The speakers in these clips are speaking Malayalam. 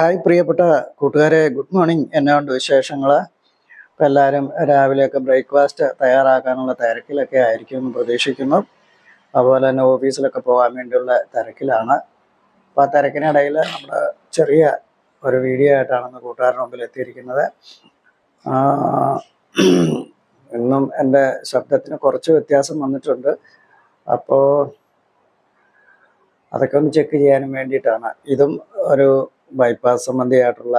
ഹായ് പ്രിയപ്പെട്ട കൂട്ടുകാരെ ഗുഡ് മോർണിംഗ് എന്നാണ്ട് വിശേഷങ്ങൾ ഇപ്പം എല്ലാവരും രാവിലെയൊക്കെ ബ്രേക്ക്ഫാസ്റ്റ് തയ്യാറാക്കാനുള്ള തിരക്കിലൊക്കെ ആയിരിക്കും എന്ന് പ്രതീക്ഷിക്കുന്നു. അതുപോലെ തന്നെ ഓഫീസിലൊക്കെ പോകാൻ വേണ്ടിയുള്ള തിരക്കിലാണ്. അപ്പോൾ ആ തിരക്കിനിടയിൽ നമ്മുടെ ചെറിയ ഒരു വീഡിയോ ആയിട്ടാണ് ഇന്ന് കൂട്ടുകാരുടെ മുമ്പിൽ എത്തിയിരിക്കുന്നത്. ഇന്നും എന്റെ ശബ്ദത്തിന് കുറച്ച് വ്യത്യാസം വന്നിട്ടുണ്ട്. അപ്പോൾ അതൊക്കെ ഒന്ന് ചെക്ക് ചെയ്യാനും വേണ്ടിയിട്ടാണ്. ഇതും ഒരു ബൈപ്പാസ് സംബന്ധിയായിട്ടുള്ള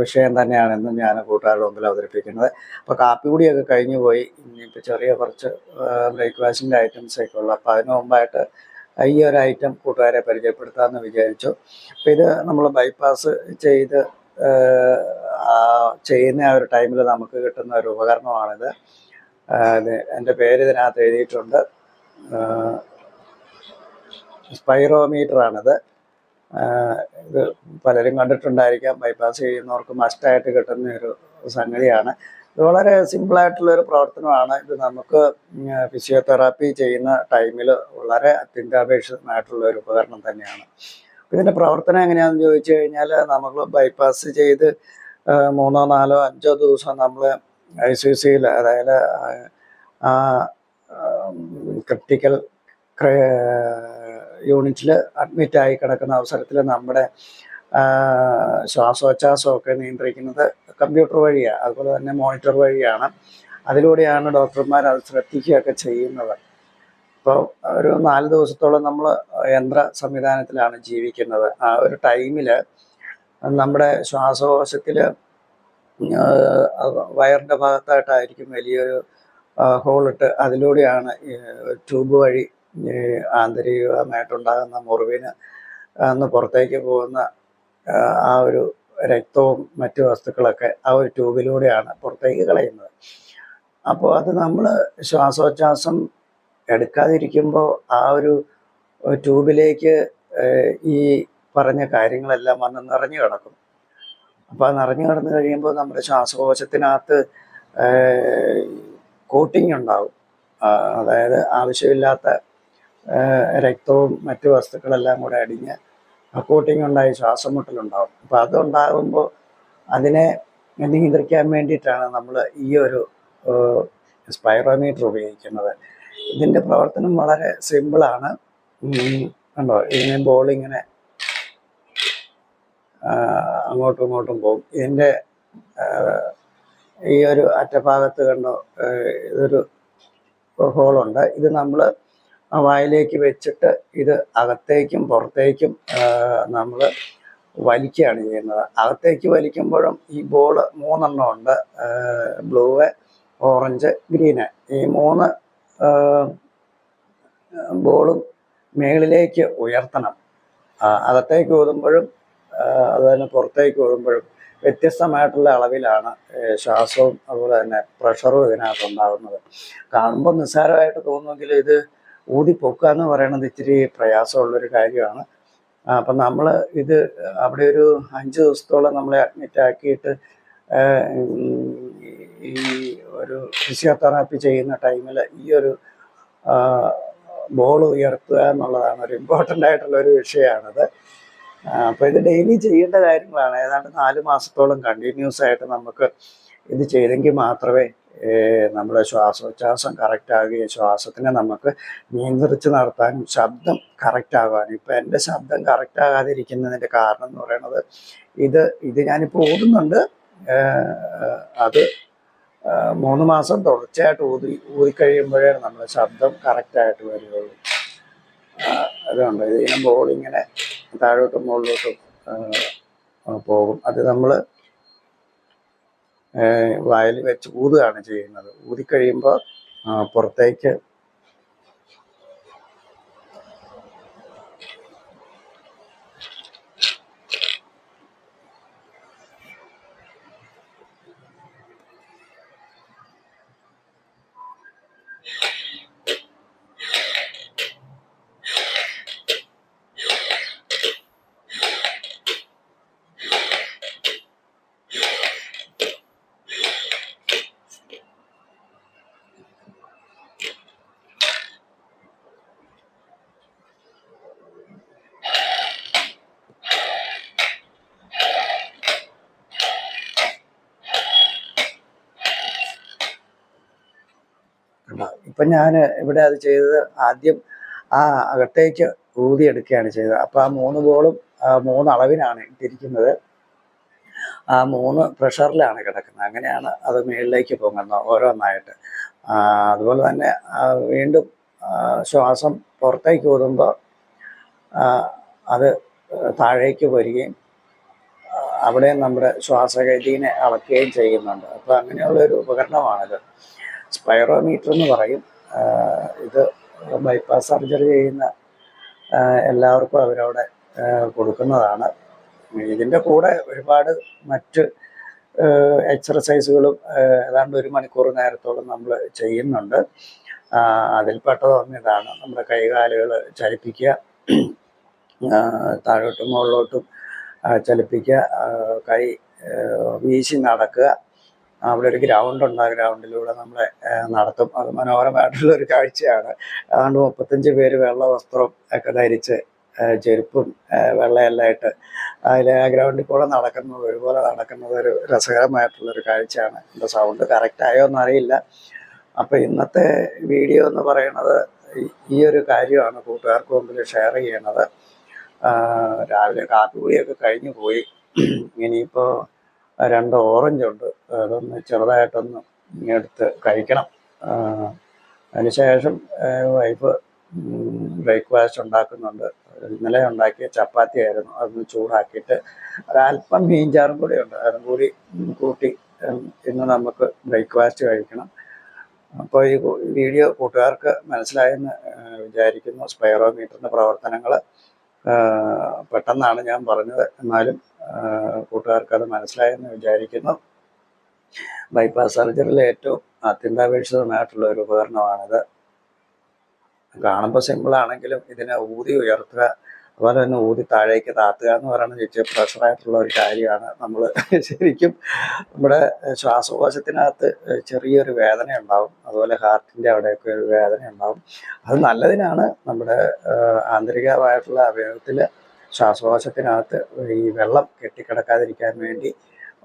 വിഷയം തന്നെയാണ് ഞാൻ കൂട്ടുകാരുടെ മുമ്പിൽ അവതരിപ്പിക്കുന്നത്. അപ്പോൾ കാപ്പി കൂടിയൊക്കെ കഴിഞ്ഞു പോയി. ഇനിയിപ്പോൾ ചെറിയ കുറച്ച് ബ്രേക്ക്ഫാസ്റ്റിന്റെ ഐറ്റംസൊക്കെ ഉള്ളു. അപ്പോൾ അതിന് മുമ്പായിട്ട് ഈ ഒരു ഐറ്റം കൂട്ടുകാരെ പരിചയപ്പെടുത്താമെന്ന് വിചാരിച്ചു. അപ്പോൾ ഇത് നമ്മൾ ബൈപ്പാസ് ചെയ്ത് ചെയ്യുന്ന ആ ഒരു ടൈമിൽ നമുക്ക് കിട്ടുന്ന ഒരു ഉപകരണമാണിത്. എന്റെ പേര് ഇതിനകത്ത് എഴുതിയിട്ടുണ്ട്. സ്പൈറോമീറ്റർ ആണിത് ഇത് പലരും കണ്ടിട്ടുണ്ടായിരിക്കാം. ബൈപ്പാസ് ചെയ്യുന്നവർക്ക് മസ്റ്റായിട്ട് കിട്ടുന്ന ഒരു സംഗതിയാണ്. ഇത് വളരെ സിമ്പിളായിട്ടുള്ള ഒരു പ്രവർത്തനമാണ്. ഇത് നമുക്ക് ഫിസിയോതെറാപ്പി ചെയ്യുന്ന ടൈമിൽ വളരെ അത്യന്താപേക്ഷിതമായിട്ടുള്ള ഒരു ഉപകരണം തന്നെയാണ്. ഇതിന്റെ പ്രവർത്തനം എങ്ങനെയാണെന്ന് ചോദിച്ചു കഴിഞ്ഞാൽ നമ്മൾ ബൈപ്പാസ് ചെയ്ത് മൂന്നോ നാലോ അഞ്ചോ ദിവസം നമ്മൾ ഐ സി സിയിൽ അതായത് ക്രിട്ടിക്കൽ യൂണിറ്റിൽ അഡ്മിറ്റായി കിടക്കുന്ന അവസരത്തിൽ നമ്മുടെ ശ്വാസോച്ഛ്വാസമൊക്കെ നിയന്ത്രിക്കുന്നത് കമ്പ്യൂട്ടർ വഴിയാണ് അതുപോലെ തന്നെ മോണിറ്റർ വഴിയാണ്. അതിലൂടെയാണ് ഡോക്ടർമാർ അത് ശ്രദ്ധിക്കുകയൊക്കെ ചെയ്യുന്നത്. ഇപ്പോൾ ഒരു നാല് ദിവസത്തോളം നമ്മൾ യന്ത്ര സംവിധാനത്തിലാണ് ജീവിക്കുന്നത്. ആ ഒരു ടൈമിൽ നമ്മുടെ ശ്വാസകോശത്തിൽ വയറിന്റെ ഭാഗത്തായിട്ടായിരിക്കും വലിയൊരു ഹോളിട്ട് അതിലൂടെയാണ് ട്യൂബ് വഴി ആന്തരികമായിട്ടുണ്ടാകുന്ന മുറിവിന് അന്ന് പുറത്തേക്ക് പോകുന്ന ആ, ആ ഒരു രക്തവും മറ്റു വസ്തുക്കളൊക്കെ ആ ഒരു ട്യൂബിലൂടെയാണ് പുറത്തേക്ക് കളയുന്നത്. അപ്പോൾ അത് നമ്മൾ ശ്വാസോച്ഛ്വാസം എടുക്കാതിരിക്കുമ്പോൾ ആ ഒരു ട്യൂബിലേക്ക് ഈ പറഞ്ഞ കാര്യങ്ങളെല്ലാം വന്ന് നിറഞ്ഞു കിടക്കും. അപ്പോൾ അത് നിറഞ്ഞു കിടന്നു കഴിയുമ്പോൾ നമ്മുടെ ശ്വാസകോശത്തിനകത്ത് കോട്ടിങ് ഉണ്ടാവും അതായത് ആവശ്യമില്ലാത്ത രക്തവും മറ്റു വസ്തുക്കളെല്ലാം കൂടെ അടിഞ്ഞ് കോട്ടിങ് ഉണ്ടായി ശ്വാസം മുട്ടലുണ്ടാവും അപ്പോൾ അതുണ്ടാകുമ്പോൾ അതിനെ നിയന്ത്രിക്കാൻ വേണ്ടിയിട്ടാണ് നമ്മൾ ഈ ഒരു സ്പൈറോമീറ്റർ ഉപയോഗിക്കുന്നത്. ഇതിന്റെ പ്രവർത്തനം വളരെ സിമ്പിളാണ്. കണ്ടോ? ഇതിനെ ബോൾ ഇങ്ങനെ അങ്ങോട്ടും ഇങ്ങോട്ടും പോകും. ഇതിന്റെ ഈ ഒരു അറ്റഭാഗത്ത് കണ്ടോ ഇതൊരു ഹോളുണ്ട്. ഇത് നമ്മൾ വായിലേക്ക് വെച്ചിട്ട് ഇത് അകത്തേക്കും പുറത്തേക്കും നമ്മൾ വലിക്കുകയാണ് ചെയ്യുന്നത്. അകത്തേക്ക് വലിക്കുമ്പോഴും ഈ ബോൾ മൂന്നെണ്ണം ഉണ്ട്. ബ്ലൂ ഓറഞ്ച് ഗ്രീന് ഈ മൂന്ന് ബോളും മേളിലേക്ക് ഉയർത്തണം. അകത്തേക്ക് ഊതുമ്പോഴും അതുതന്നെ പുറത്തേക്ക് ഊതുമ്പോഴും വ്യത്യസ്തമായിട്ടുള്ള അളവിലാണ് ശ്വാസവും അതുപോലെ തന്നെ പ്രഷറും ഇതിനകത്ത് ഉണ്ടാകുന്നത്. കാണുമ്പോൾ നിസ്സാരമായിട്ട് തോന്നുമെങ്കിലും ഇത് ഊതി പൊക്കുക എന്ന് പറയുന്നത് ഇത്തിരി പ്രയാസമുള്ളൊരു കാര്യമാണ്. അപ്പം നമ്മൾ ഇത് അവിടെ ഒരു അഞ്ച് ദിവസത്തോളം നമ്മളെ അഡ്മിറ്റ് ആക്കിയിട്ട് ഈ ഒരു ഫിസിയോതെറാപ്പി ചെയ്യുന്ന ടൈമിൽ ഈ ഒരു ബോൾ ഉയർത്തുക എന്നുള്ളതാണ് ഒരു ഇമ്പോർട്ടന്റ് ആയിട്ടുള്ള ഒരു വിഷയമാണത് അപ്പോൾ ഇത് ഡെയിലി ചെയ്യേണ്ട കാര്യങ്ങളാണ്. ഏതാണ്ട് നാല് മാസത്തോളം കണ്ടിന്യൂസ് ആയിട്ട് നമുക്ക് ഇത് ചെയ്തെങ്കിൽ മാത്രമേ നമ്മുടെ ശ്വാസോച്ഛ്വാസം കറക്റ്റ് ആകുകയും ശ്വാസത്തിനെ നമുക്ക് നിയന്ത്രിച്ച് നടത്താനും ശബ്ദം കറക്റ്റ് ആകാനും ഇപ്പം എന്റെ ശബ്ദം കറക്റ്റ് ആകാതിരിക്കുന്നതിന്റെ കാരണം എന്ന് പറയുന്നത് ഇത് ഇത് ഞാനിപ്പോൾ ഓടുന്നുണ്ട് അത് മൂന്ന് മാസം തുടർച്ചയായിട്ട് ഊതി ഊതിക്കഴിയുമ്പോഴേ നമ്മുടെ ശബ്ദം കറക്റ്റായിട്ട് വരികയുള്ളൂ അതുകൊണ്ട് ഇതിനെ ബോളിങ്ങനെ താഴോട്ടും മുകളിലോട്ടും പോകും. അത് നമ്മൾ വായിൽ വെച്ച് ഊതുകയാണ് ചെയ്യുന്നത്. ഊതിക്കഴിയുമ്പോൾ പുറത്തേക്ക് അപ്പം ഞാൻ ഇവിടെ അത് ചെയ്തത് ആദ്യം ആ അകത്തേക്ക് ഊതിയെടുക്കുകയാണ് ചെയ്തത്. അപ്പം ആ മൂന്ന് ബോളും മൂന്ന് അളവിനാണ് ഇട്ടിരിക്കുന്നത്. ആ മൂന്ന് പ്രഷറിലാണ് കിടക്കുന്നത്. അങ്ങനെയാണ് അത് മുകളിലേക്ക് പൊങ്ങുന്നത് ഓരോന്നായിട്ട്. അതുപോലെ തന്നെ വീണ്ടും ശ്വാസം പുറത്തേക്ക് ഊതുമ്പോൾ അത് താഴേക്ക് വരികയും അവിടെ നമ്മുടെ ശ്വാസഗതിനെ അളക്കുകയും ചെയ്യുന്നുണ്ട്. അപ്പോൾ അങ്ങനെയുള്ളൊരു ഉപകരണമാണിത്. സ്പൈറോമീറ്റർ എന്ന് പറയും. ഇത് ബൈപ്പാസ് സർജറി ചെയ്യുന്ന എല്ലാവർക്കും അവരവിടെ കൊടുക്കുന്നതാണ്. ഇതിന്റെ കൂടെ ഒരുപാട് മറ്റ് എക്സർസൈസുകളും ഏതാണ്ട് ഒരു മണിക്കൂർ നേരത്തോളം നമ്മൾ ചെയ്യുന്നുണ്ട്. അതിൽപ്പെട്ടതൊന്നും ഇതാണ് നമ്മുടെ കൈകാലുകൾ ചലിപ്പിക്കുക താഴോട്ടും മുകളിലോട്ടും ചലിപ്പിക്കുക കൈ വീശി നടക്കുക അവിടെ ഒരു ഗ്രൗണ്ട് ഉണ്ട്. ആ ഗ്രൗണ്ടിലൂടെ നമ്മളെ നടത്തും. അത് മനോഹരമായിട്ടുള്ള ഒരു കാഴ്ചയാണ്. അതുകൊണ്ട് മുപ്പത്തഞ്ച് പേര് വെള്ള വസ്ത്രം ഒക്കെ ധരിച്ച് ചെരുപ്പും ആ, വെള്ളയെല്ലാം ഇട്ട് അതിൽ ആ ഗ്രൗണ്ടിൽ കൂടെ നടക്കുന്നത് ഒരുപോലെ നടക്കുന്നത് ഒരു രസകരമായിട്ടുള്ള ഒരു കാഴ്ചയാണ്. എന്റെ സൗണ്ട് കറക്റ്റ് ആയോ എന്നറിയില്ല അപ്പോൾ ഇന്നത്തെ വീഡിയോ എന്ന് പറയുന്നത് ഈ ഒരു കാര്യമാണ് കൂട്ടുകാർക്ക് മുമ്പിൽ ഷെയർ ചെയ്യണത്. രാവിലെ കാപ്പി കുടിയൊക്കെ കഴിഞ്ഞു പോയി. ഇനിയിപ്പോൾ രണ്ട് ഓറഞ്ച് ഉണ്ട്. അതൊന്ന് ചെറുതായിട്ടൊന്ന് എടുത്ത് കഴിക്കണം. അതിനുശേഷം വൈഫ് ബ്രേക്ക്ഫാസ്റ്റ് ഉണ്ടാക്കുന്നുണ്ട്. ഇന്നലെ ഉണ്ടാക്കിയ ചപ്പാത്തി ആയിരുന്നു. അതൊന്ന് ചൂടാക്കിയിട്ട് ഒരല്പം മീൻചാറും കൂടി ഉണ്ട്. അതും കൂടി കൂട്ടി ഇന്ന് നമുക്ക് ബ്രേക്ക്ഫാസ്റ്റ് കഴിക്കണം. അപ്പോൾ ഈ വീഡിയോ കൂട്ടുകാർക്ക് മനസ്സിലായെന്ന് വിചാരിക്കുന്നു. സ്പൈറോമീറ്ററിന്റെ പ്രവർത്തനങ്ങൾ പെട്ടെന്നാണ് ഞാൻ പറഞ്ഞത്. എന്നാലും കൂട്ടുകാർക്ക് അത് മനസ്സിലായെന്ന് വിചാരിക്കുന്നു. ബൈപ്പാസ് സർജറിയിലെ ഏറ്റവും അത്യന്താപേക്ഷിതമായിട്ടുള്ള ഒരു ഉപകരണമാണിത്. കാണുമ്പോൾ സിമ്പിൾ ആണെങ്കിലും ഇതിനെ ഊതി ഉയർത്തുക അതുപോലെ തന്നെ ഊതി താഴേക്ക് താത്തുക എന്ന് പറയുന്നത് ഇച്ചിരി പ്രഷറായിട്ടുള്ള ഒരു കാര്യമാണ്. നമ്മൾ ശരിക്കും നമ്മുടെ ശ്വാസകോശത്തിനകത്ത് ചെറിയൊരു വേദന ഉണ്ടാവും അതുപോലെ ഹാർട്ടിന്റെ അവിടെയൊക്കെ ഒരു വേദന ഉണ്ടാവും അത് നല്ലതിനാണ് നമ്മുടെ ആന്തരികമായിട്ടുള്ള അവയവത്തിൽ ശ്വാസകോശത്തിനകത്ത് ഈ വെള്ളം കെട്ടിക്കിടക്കാതിരിക്കാൻ വേണ്ടി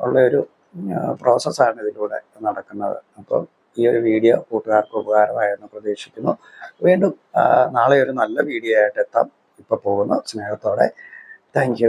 ഉള്ള ഒരു പ്രോസസ്സാണ് ഇതിലൂടെ നടക്കുന്നത്. അപ്പം ഈ ഒരു വീഡിയോ കൂട്ടുകാർക്ക് ഉപകാരമായെന്ന് പ്രതീക്ഷിക്കുന്നു. വീണ്ടും നാളെ ഒരു നല്ല വീഡിയോ ആയിട്ട് എത്താം. ഇപ്പൊ പോകുന്നു. സ്നേഹത്തോടെ. താങ്ക്